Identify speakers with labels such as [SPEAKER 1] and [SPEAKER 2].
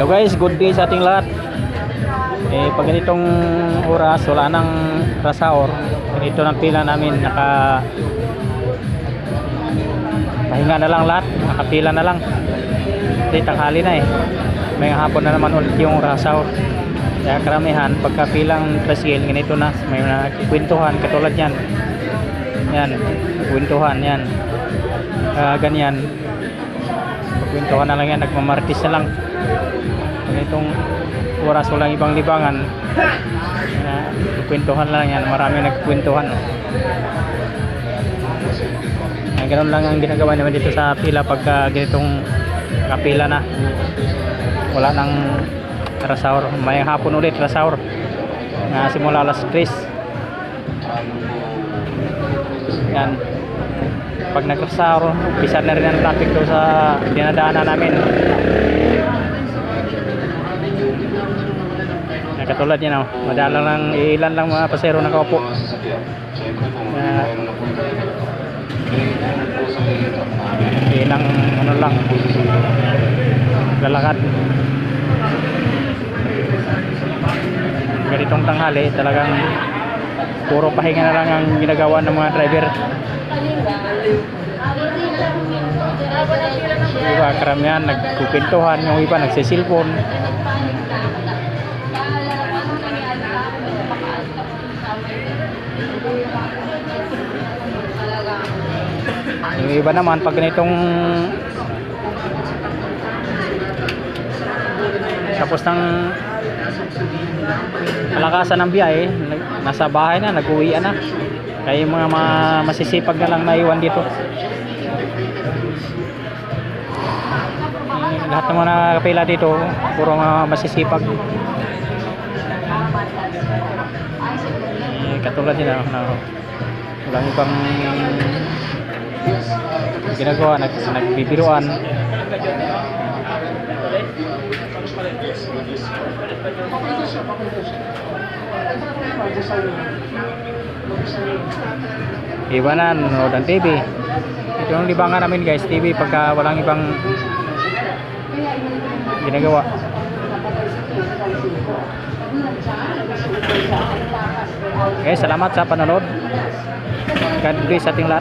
[SPEAKER 1] Hello guys, good day sa ating lahat. Eh, pag ganitong oras, wala nang rasaor. Ganito ng pila namin, naka pahinga na lang lahat, nakapila na lang. Hindi, tanghali na eh. May hapon na naman ulit yung rasaor. Kaya karamihan, pagkapilang tricycle, ganito na. May nakikwentuhan, katulad yan. Yan, kwentuhan yan. Ah, ganyan. Pagkwentuhan na lang yan, nagmamartis na lang. Ganitong oras walang ibang libangan. Uh, kwentuhan lang yan, marami nagkwentuhan. Uh, ganun lang ang ginagawa naman dito sa pila pagka ganitong kapila na. Wala nang rasaur. May hapon ulit rasaur. Na simula alas 3. Yan. Pag nag-rasaur, umpisa na rin ang traffic doon sa dinadaanan namin. Na katulad yan, oh. madala lang, ilan lang mga pasero. Na, ilang ano lang, lalakad. Ganitong tanghali, talagang puro pahinga na lang ang ginagawa ng mga driver. Yung iba, karamihan, nagkupintuhan, yung iba, nagsisilpon. Yung iba naman, pag ganitong tapos ng kalakasan ng biyahe, nag- nasa bahay na, nag-uwi na. Kaya yung mga ma- masisipag na lang naiwan dito. Eh, lahat ng mga kapila dito, puro mga masisipag. Katulad din na, walang ibang ginagawa, nag, nagbibiruan. Iba na, nanonood ng TV. Ito yung libangan namin guys, TV pagka walang ibang ginagawa. Okay, salamat sa panonood. God bless ating lahat.